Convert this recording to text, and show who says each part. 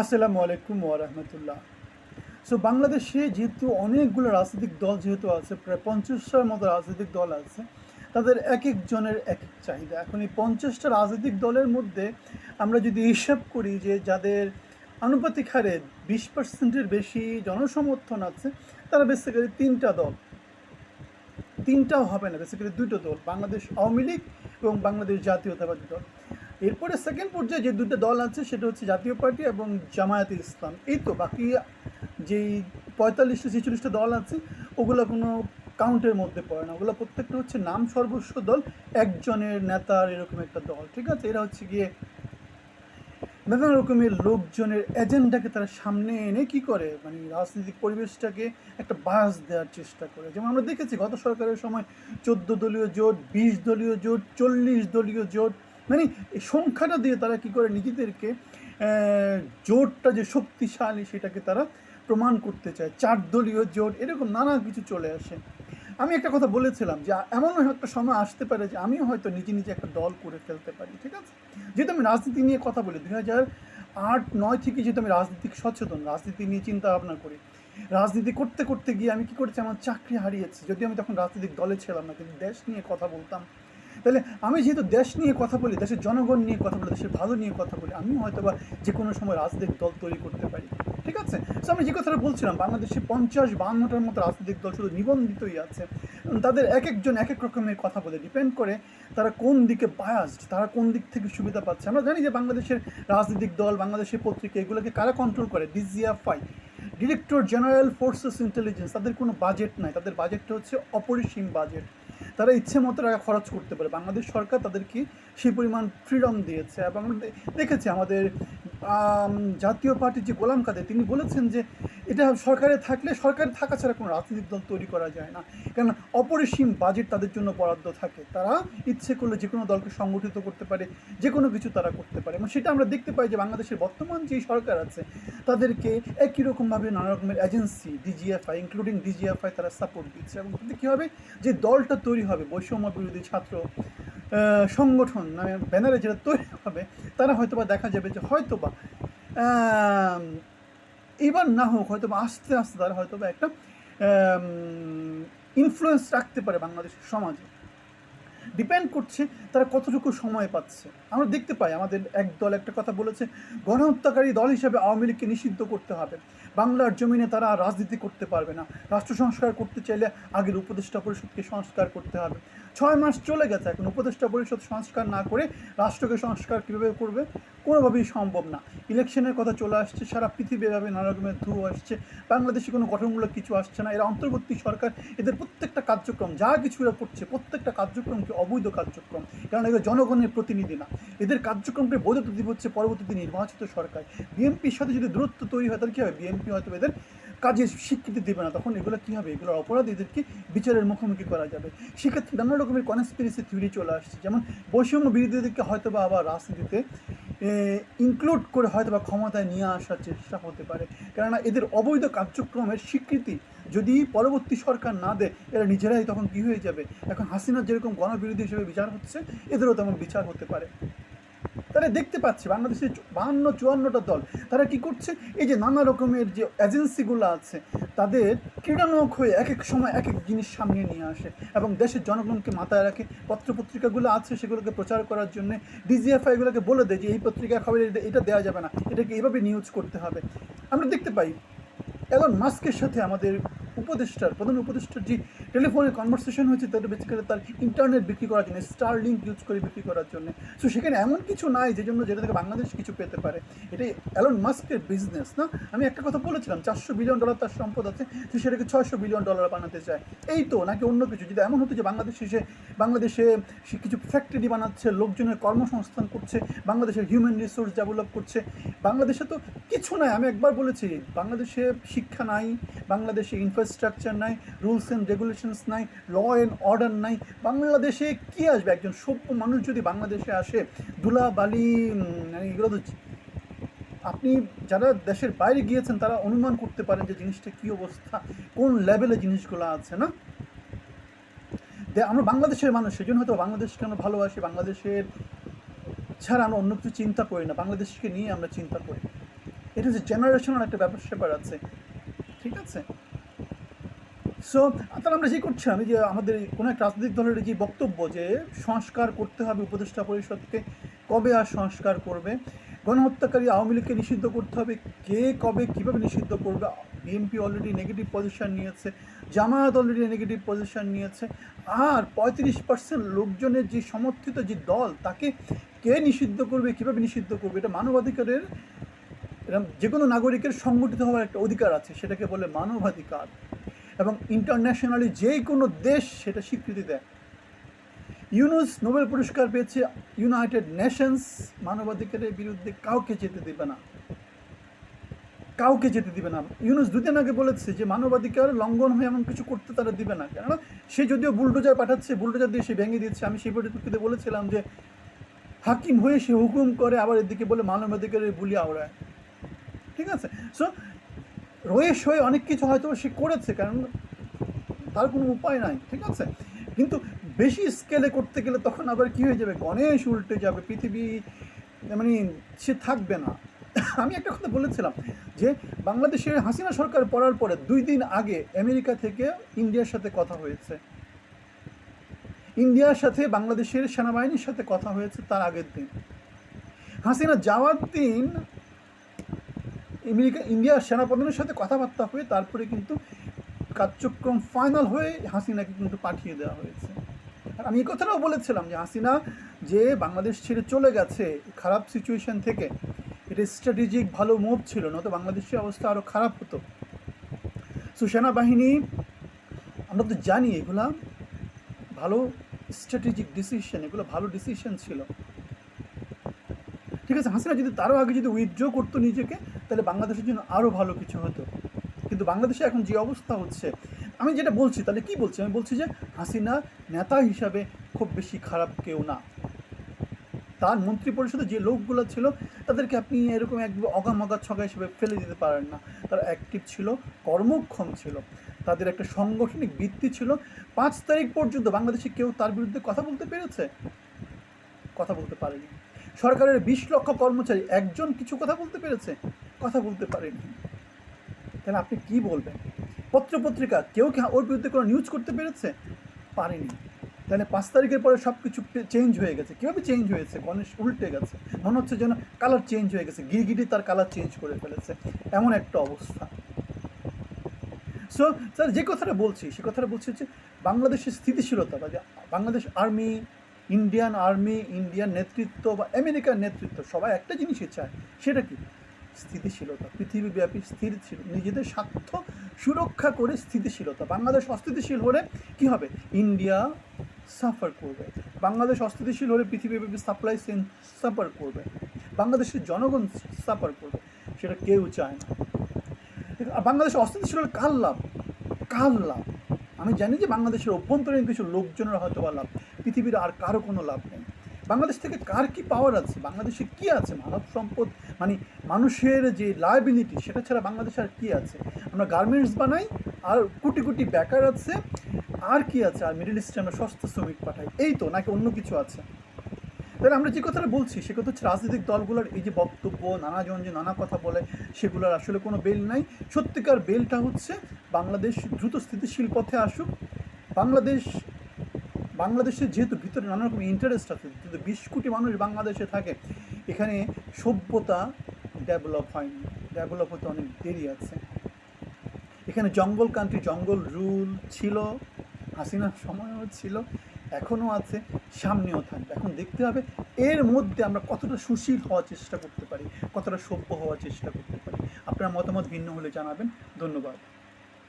Speaker 1: আসসালামু আলাইকুম ওরহমতুল্লাহ সো বাংলাদেশে যেহেতু অনেকগুলো রাজনৈতিক দল যেহেতু আছে, প্রায় পঞ্চাশটার মতো রাজনৈতিক দল আছে, তাদের এক একজনের এক এক চাহিদা। এখন এই পঞ্চাশটা রাজনৈতিক দলের মধ্যে আমরা যদি হিসাব করি যে যাদের আনুপাতিক হারে বিশ পার্সেন্টের বেশি জনসমর্থন আছে, তারা বেসিক্যালি তিনটা দল। তিনটাও হবে না বেসিক্যালি দুটো দল, বাংলাদেশ আওয়ামী লীগ এবং বাংলাদেশ জাতীয়তাবাদী দল। এরপরে সেকেন্ড পর্যায়ে যে দুটো দল আছে, সেটা হচ্ছে জাতীয় পার্টি এবং জামায়াতে ইসলাম। এই তো বাকি যেই পঁয়তাল্লিশটা, ছেচল্লিশটা দল আছে, ওগুলো কোনো কাউন্টের মধ্যে পড়ে না। ওগুলো প্রত্যেকটা হচ্ছে নাম সর্বস্ব দল, একজনের নেতার এরকম একটা দল, ঠিক আছে? এরা হচ্ছে গিয়ে বিভিন্ন রকমের লোকজনের এজেন্ডাকে তারা সামনে এনে কি করে? মানে রাজনৈতিক পরিবেশটাকে একটা বাস দেওয়ার চেষ্টা করে। যেমন আমরা দেখেছি, গত সরকারের সময় চোদ্দ দলীয় জোট, বিশ দলীয় জোট, চল্লিশ দলীয় জোট মানে এই সংখ্যাটা দিয়ে তারা কি করে? নিজেদেরকে জোটটা যে শক্তিশালী সেটাকে তারা প্রমাণ করতে চায়। চার দলীয় জোট, এরকম নানা কিছু চলে আসে। আমি একটা কথা বলেছিলাম যে এমন একটা সময় আসতে পারে যে, আমিও হয়তো নিজে নিজে একটা দল করে ফেলতে পারি, ঠিক আছে? যেহেতু আমি রাজনীতি নিয়ে কথা বলি, দুই হাজার আট, নয় থেকে যেহেতু আমি রাজনীতিক সচেতন, রাজনীতি নিয়ে চিন্তা ভাবনা করি, রাজনীতি করতে করতে গিয়ে আমি কি করেছি? আমার চাকরি হারিয়েছি। যদিও আমি তখন রাজনৈতিক দলে ছিলাম না, কিন্তু দেশ নিয়ে কথা বলতাম তাহলে আমি যেহেতু দেশ নিয়ে কথা বলি, দেশের জনগণ নিয়ে কথা বলি, দেশের ভালো নিয়ে কথা বলি আমি হয়তো বা যে কোনো সময় রাজনৈতিক দল তৈরি করতে পারি, ঠিক আছে? তো আমি যে কথাটা বলছিলাম, বাংলাদেশে পঞ্চাশ বান্নটার মতো রাজনৈতিক দল শুধু নিবন্ধিতই আছে। তাদের এক একজন এক এক রকমের কথা বলে ডিপেন্ড করে তারা কোন দিকে বায়াসড তারা কোন দিক থেকে সুবিধা পাচ্ছে। আমরা জানি যে বাংলাদেশের রাজনৈতিক দল, বাংলাদেশের পত্রিকা, এগুলোকে কারা কন্ট্রোল করে? DGFI director general forces intelligence তাদের কোনো বাজেট নাই। তাদের বাজেটটা হচ্ছে অপরিসীম বাজেট তারা ইচ্ছে মতো টাকা খরচ করতে পারে। বাংলাদেশ সরকার তাদেরকে সেই পরিমাণ ফ্রিডম দিয়েছে এবং দেখেছি আমাদের জাতীয় পার্টির যে গোলাম কাদের, তিনি বলেছেন যে এটা সরকারে থাকলে, সরকারে থাকা ছাড়া কোনো রাজনৈতিক দল তৈরি করা যায় না। কেন অপরিসীম বাজেট তাদের জন্য বরাদ্দ থাকে। তারা ইচ্ছে করলে যে কোনো দলকে সংগঠিত করতে পারে, যে কোনো কিছু তারা করতে পারে। এবং সেটা আমরা দেখতে পাই যে বাংলাদেশের বর্তমান যেই সরকার আছে, তাদেরকে একই রকমভাবে নানা রকমের এজেন্সি ডিজিএফআই ইনক্লুডিং ডিজিএফআই তারা সাপোর্ট দিচ্ছে। এবং তাতে কী হবে? যে দলটা তৈরি হবে, বৈষম্য বিরোধী ছাত্র সংগঠন মানে ব্যানারে যেটা তৈরি হবে, তারা হয়তোবা দেখা যাবে যে হয়তোবা এবার না হোক, হয়তো বা আস্তে আস্তে তারা হয়তো বা একটা ইনফ্লুয়েন্স রাখতে পারে বাংলাদেশের সমাজে। ডিপেন্ড করছে তারা কতটুকু সময় পাচ্ছে। আমরা দেখতে পাই, আমাদের এক দল একটা কথা বলেছে, গণহত্যাকারী দল হিসাবে আওয়ামী লীগকে নিষিদ্ধ করতে হবে। বাংলার জমিনে তারা রাজনীতি করতে পারবে না। রাষ্ট্র সংস্কার করতে চাইলে আগের উপদেষ্টা পরিষদকে সংস্কার করতে হবে। ছয় মাস চলে গেছে এখন। উপদেষ্টা পরিষদ সংস্কার না করে রাষ্ট্রকে সংস্কার কীভাবে করবে, কোনোভাবেই সম্ভব না। ইলেকশনের কথা চলে আসছে, সারা পৃথিবী এভাবে নানা রকমের ধু আসছে, বাংলাদেশে কোনো গঠনমূলক কিছু আসছে না। এরা অন্তর্বর্তী সরকার, এদের প্রত্যেকটা কার্যক্রম, যা কিছু এরা করছে, প্রত্যেকটা কার্যক্রম কি অবৈধ কার্যক্রম কারণ এগুলো জনগণের প্রতিনিধি না। এদের কার্যক্রমকে বৈধতা দিব হচ্ছে পরবর্তীতে নির্বাচিত সরকার। বিএনপির সাথে যদি দূরত্ব তৈরি হয়, তাহলে কী হবে? বিএনপি হয়তো এদের কাজে স্বীকৃতি দেবে না, তখন এগুলো কী হবে? এগুলোর অপরাধ এদেরকে বিচারের মুখোমুখি করা যাবে। সেক্ষেত্রে নানা রকমের কনস্পিরেসি থিওরি চলে আসছে। যেমন বৈষম্য বিরোধীদেরকে হয়তো বা আবার রাজনীতিতে ইনক্লুড করে হয়তো বা ক্ষমতায় নিয়ে আসার চেষ্টা হতে পারে। কেননা এদের অবৈধ কার্যক্রমের স্বীকৃতি যদি পরবর্তী সরকার না দেয়, এরা নিজেরাই তখন কী হয়ে যাবে? এখন হাসিনার যেরকম গণবিরোধী হিসেবে বিচার হচ্ছে, এদেরও তেমন বিচার হতে পারে। তারা দেখতে পাচ্ছে বাংলাদেশের বাহান্ন, চুয়ান্নটা দল। তারা কি করছে? এই যে নানা রকমের যে এজেন্সিগুলো আছে, তাদের ক্রীড়ানক হয়ে এক এক সময় এক এক জিনিস সামনে নিয়ে আসে এবং দেশের জনগণকে মাথায় রাখে। পত্রপত্রিকাগুলো আছে, সেগুলোকে প্রচার করার জন্য ডিজিএফআই এগুলোকে বলে দেয় যে, এই পত্রিকা খবর এটা- দেওয়া যাবে না। এটাকে এইভাবে নিউজ করতে হবে। আমরা দেখতে পাই এলন মাস্কের সাথে আমাদের উপদেষ্টার, প্রধান উপদেষ্টার যে টেলিফোনে কনভারসেশন হয়েছে তাদের বেসিক্যালি তার ইন্টারনেট বিক্রি করার জন্য স্টার লিঙ্ক ইউজ করে বিক্রি করার জন্য। সো সেখানে এমন কিছু নাই যে জন্য যেটা থেকে বাংলাদেশ কিছু পেতে পারে। এটাই অ্যালন মাস্কের বিজনেস না? আমি একটা কথা বলেছিলাম, চারশো বিলিয়ন ডলার তার সম্পদ আছে, সে সেটাকে ছয়শো বিলিয়ন ডলার বানাতে চায়। এই তো, নাকি অন্য কিছু? যদি এমন হতো যে বাংলাদেশে সে বাংলাদেশে সে কিছু ফ্যাক্টরি বানাচ্ছে, লোকজনের কর্মসংস্থান করছে, বাংলাদেশের হিউম্যান রিসোর্স ডেভেলপ করছে, বাংলাদেশে তো কিছু নাই। আমি একবার বলেছি, বাংলাদেশে শিক্ষা নাই, বাংলাদেশে ইনফ্রাস্ট্রাকচার নাই রুলস অ্যান্ড রেগুলেশনস নাই ল অ্যান্ড অর্ডার নাই। বাংলাদেশে কি আসবে? একজন সভ্য মানুষ যদি বাংলাদেশে আসে ধুলা বালি মানে এগুলো তো আপনি যারা দেশের বাইরে গিয়েছেন, তারা অনুমান করতে পারেন যে জিনিসটা কী অবস্থা, কোন লেভেলে জিনিসগুলো আছে, না? আমরা বাংলাদেশের মানুষ, সেজন্য হয়তো বাংলাদেশকে আমরা ভালোবাসি? বাংলাদেশের ছাড়া আমরা অন্য কিছু চিন্তা করি না। বাংলাদেশকে নিয়ে আমরা চিন্তা করি। এটা হচ্ছে জেনারেশনাল একটা ব্যাপার স্যাপার আছে। ঠিক আছে? সো তাহলে আমরা যে করছিলাম যে আমাদের কোনো একটা রাজনৈতিক দলের যে বক্তব্য যে সংস্কার করতে হবে উপদেষ্টা পরিষদকে কবে আর সংস্কার করবে? গণহত্যাকারী আওয়ামী লীগকে নিষিদ্ধ করতে হবে, কে কবে কীভাবে নিষিদ্ধ করবে? বিএনপি অলরেডি নেগেটিভ পজিশন নিয়েছে, জামায়াত অলরেডি নেগেটিভ পজিশন নিয়েছে, আর পঁয়ত্রিশ পার্সেন্ট লোকজনের যে সমর্থিত যে দল, তাকে কে নিষিদ্ধ করবে, কীভাবে নিষিদ্ধ করবে, এটা মানবাধিকারের, এরম যে কোনো নাগরিকের সংগঠিত হওয়ার একটা অধিকার আছে, সেটাকে বলে মানবাধিকার। এবং ইন্টারন্যাশনালি যে কোনো দেশ সেটা স্বীকৃতি দেয়। ইউনুস নোবেল পুরস্কার পেয়েছে ইউনাইটেড নেশনস মানবাধিকারের বিরুদ্ধে কাউকে যেতে দেবে না। কাউকে যেতে দিবে না। ইউনুস দুদিন আগে বলেছে যে মানবাধিকার লঙ্ঘন হয়ে এমন কিছু করতে তারা দিবে না। কেননা সে যদিও বুলডোজার পাঠাচ্ছে, বুলডোজার দিয়ে সে ভেঙে দিচ্ছে। আমি সেই পরিপ্রেক্ষিতে বলেছিলাম যে হাকিম হয়ে সে হুকুম করে আবার এদিকে বলে মানবাধিকারের বুলি আওড়ায়। ঠিক আছে? সো রয়েস হয়ে অনেক কিছু হয়তো সে করেছে, কারণ তার কোনো উপায় নাই, ঠিক আছে? কিন্তু বেশি স্কেলে করতে গেলে তখন আবার কি হয়ে যাবে? গণেশ উল্টে যাবে, পৃথিবী মানে সে থাকবে না। আমি একটা কথা বলেছিলাম যে বাংলাদেশের হাসিনা সরকার পড়ার পরে দুই দিন আগে আমেরিকা থেকে ইন্ডিয়ার সাথে কথা হয়েছে। ইন্ডিয়ার সাথে বাংলাদেশের সেনাবাহিনীর সাথে কথা হয়েছে তার আগের দিন। হাসিনা যাওয়ার দিন আমেরিকা ইন্ডিয়ার সেনাপ্রধানের সাথে কথাবার্তা হয়ে তারপরে কিন্তু কার্যক্রম ফাইনাল হয়ে হাসিনাকে কিন্তু পাঠিয়ে দেওয়া হয়েছে। আর আমি এই কথাটাও বলেছিলাম যে হাসিনা যে বাংলাদেশ ছেড়ে চলে গেছে, খারাপ সিচুয়েশন থেকে, এটা স্ট্র্যাটেজিক ভালো মুভ ছিল নয়তো বাংলাদেশের অবস্থা আরও খারাপ হতো। সো সেনাবাহিনী, আমরা তো জানি এগুলা ভালো স্ট্র্যাটেজিক ডিসিশন এগুলো ভালো ডিসিশন ছিল। ঠিক আছে, হাসিনা যদি তারও আগে যদি উইথড্র করতো নিজেকে, তাহলে বাংলাদেশের জন্য আরও ভালো কিছু হতো। কিন্তু বাংলাদেশে এখন যে অবস্থা হচ্ছে, আমি যেটা বলছি, তাহলে কি বলছি? আমি বলছি যে হাসিনা নেতা হিসাবে খুব বেশি খারাপ কেউ না। তার মন্ত্রী পরিষদে যে লোকগুলো ছিল, তাদেরকে আপনি এরকম এক অগামগা ছগা হিসেবে ফেলে দিতে পারেন না। তারা অ্যাক্টিভ ছিল, কর্মক্ষম ছিল। তাদের একটা সাংগঠনিক ভিত্তি ছিল। পাঁচ তারিখ পর্যন্ত বাংলাদেশে কেউ তার বিরুদ্ধে কথা বলতে পেরেছে? কথা বলতে পারেনি। সরকারের বিশ লক্ষ কর্মচারী, একজন কিছু কথা বলতে পেরেছে? কথা বলতে পারেনি। তাহলে আপনি কি বলবেন? পত্রপত্রিকা, কেউ কি ওর বিরুদ্ধে কোনো নিউজ করতে পেরেছে? পারেনি। তাহলে পাঁচ তারিখের পরে সব কিছু চেঞ্জ হয়ে গেছে। কীভাবে চেঞ্জ হয়েছে? গণেশ উল্টে গেছে। মনে হচ্ছে যেন কালার চেঞ্জ হয়ে গেছে। গিরগিটি তার কালার চেঞ্জ করে ফেলেছে। এমন একটা অবস্থা। সো স্যার যে কথাটা বলছি, সে কথাটা বলছি হচ্ছে বাংলাদেশের স্থিতিশীলতা বা Bangladesh army Indian army Indian নেতৃত্ব বা আমেরিকার নেতৃত্ব, সবাই একটা জিনিসই চায়, সেটা কি? স্থিতিশীলতা, পৃথিবীব্যাপী স্থির ছিল, নিজেদের স্বার্থ সুরক্ষা করে স্থিতিশীলতা। বাংলাদেশ অস্থিতিশীল হলে কি হবে? ইন্ডিয়া সাফার করবে। বাংলাদেশ অস্থিতিশীল হলে পৃথিবীব্যাপী সাপ্লাই চেন সাফার করবে। বাংলাদেশের জনগণ সাফার করবে, সেটা কেউ চায় না। বাংলাদেশ অস্থিতিশীল হলে কার লাভ? কার লাভ? আমি জানি যে বাংলাদেশের অভ্যন্তরীণ কিছু লোকজনের হয়তো বা লাভ। পৃথিবীর আর কারও কোনো লাভ নেই। বাংলাদেশ থেকে কার কি পাওয়ার আছে? বাংলাদেশে কি আছে? মানব সম্পদ মানে মানুষের যে লায়াবিলিটি সেটা ছাড়া বাংলাদেশে আর কি আছে? আমরা গার্মেন্টস বানাই, আর কোটি কোটি বেকার আছে, আর কি আছে? আর মিডল ইস্টে আমরা সস্তা শ্রমিক পাঠাই। এই তো, নাকি অন্য কিছু আছে? তাহলে আমরা যে কথাটা বলছি, সে কথা হচ্ছে রাজনৈতিক দলগুলোর এই যে বক্তব্য নানাজন যে নানা কথা বলে, সেগুলোর আসলে কোনো বেল নাই। সত্যিকার বেলটা হচ্ছে বাংলাদেশ দ্রুত স্থিতিশীল পথে আসুক। বাংলাদেশ বাংলাদেশের যেহেতু ভিতরে নানা রকম ইন্টারেস্ট আছে, যেহেতু বিশ কোটি মানুষ বাংলাদেশে থাকে, এখানে সভ্যতা ডেভেলপ হয়নি ডেভেলপ হতে অনেক দেরি আছে। এখানে জঙ্গল কান্ট্রি জঙ্গল রুল ছিল, হাসিনার সময়ও ছিল, এখনও আছে, সামনেও থাকবে। এখন দেখতে হবে এর মধ্যে আমরা কতটা সুশীল হওয়ার চেষ্টা করতে পারি, কতটা সভ্য হওয়ার চেষ্টা করতে পারি। আপনার মতামত ভিন্ন হলে জানাবেন। ধন্যবাদ।